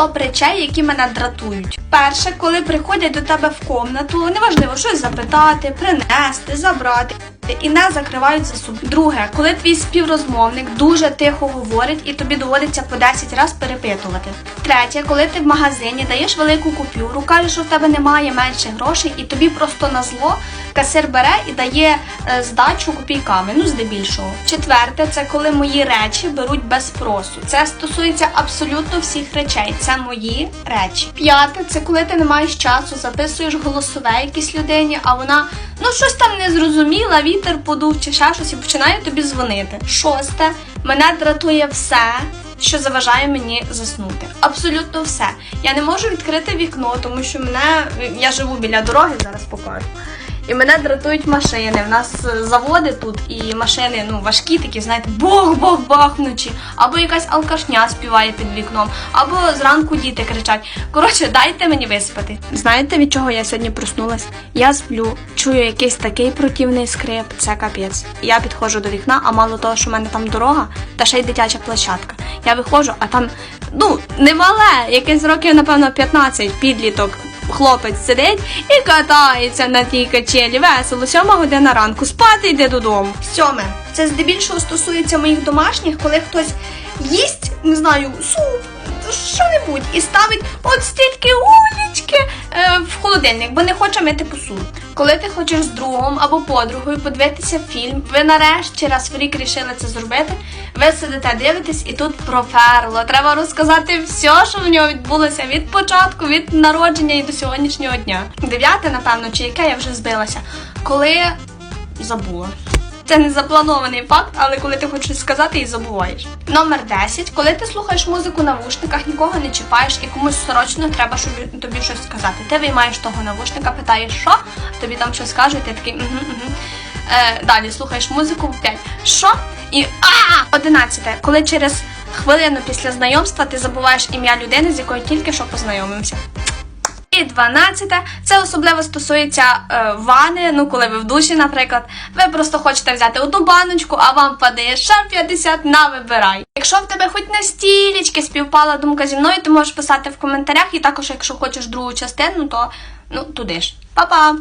Топ речей, які мене дратують. Перше, коли приходять до тебе в комнату, неважливо щось запитати, принести, забрати. І не закривають за собою. Друге, коли твій співрозмовник дуже тихо говорить і тобі доводиться по 10 разів перепитувати. Третє, коли ти в магазині даєш велику купюру, кажеш, що в тебе немає менше грошей, і тобі просто на зло касир бере і дає е, здачу копійками, ну здебільшого. Четверте, це коли мої речі беруть без спросу. Це стосується абсолютно всіх речей. Це мої речі. П'яте, це коли ти не маєш часу, записуєш голосове якійсь людині, а вона ну щось там не зрозуміла, вітер подув чи ще щось і починаю тобі дзвонити. Шосте, мене дратує все. Що заважає мені заснути? Абсолютно все. Я не можу відкрити вікно, тому що мене я живу біля дороги, зараз покажу. І мене дратують машини. В нас е, заводи тут і машини ну важкі, такі, знаєте, бог-бог-бах вночі. Або якась алкашня співає під вікном, або зранку діти кричать. Коротше, дайте мені виспати. Знаєте, від чого я сьогодні проснулась? Я сплю, чую якийсь такий противний скрип, це капець. Я підходжу до вікна, а мало того, що в мене там дорога, та ще й дитяча площадка. Я виходжу, а там, ну, не мале, якийсь років, напевно, 15 підліток хлопець сидить і катається на тій качелі. Весело, сьома година ранку, спати йде додому. Сьоме. Це здебільшого стосується моїх домашніх, коли хтось їсть, не знаю, суп, що-небудь, і ставить от стільки улічки в холодильник, бо не хоче мити посуду. Коли ти хочеш з другом або подругою подивитися фільм, ви нарешті раз в рік рішили це зробити. Ви сидите, дивитесь, і тут проферло. Треба розказати все, що в нього відбулося від початку, від народження і до сьогоднішнього дня. Дев'яте, напевно, чи яке я вже збилася, коли забула. Це не запланований факт, але коли ти хочеш сказати і забуваєш. Номер 10. Коли ти слухаєш музику на навушниках, нікого не чіпаєш і комусь срочно треба, щоб тобі щось сказати. Ти виймаєш того навушника, питаєш, що, тобі там щось кажуть, ти такий угу, угу. Е, далі слухаєш музику 5. Що? І а! 11. Коли через хвилину після знайомства ти забуваєш ім'я людини, з якою тільки що познайомився. І 12 це особливо стосується е, вани. Ну, коли ви в душі, наприклад, ви просто хочете взяти одну баночку, а вам падає ще 50 на вибирай. Якщо в тебе хоч на стілечки співпала думка зі мною, ти можеш писати в коментарях. І також, якщо хочеш другу частину, то ну туди ж. Па-па!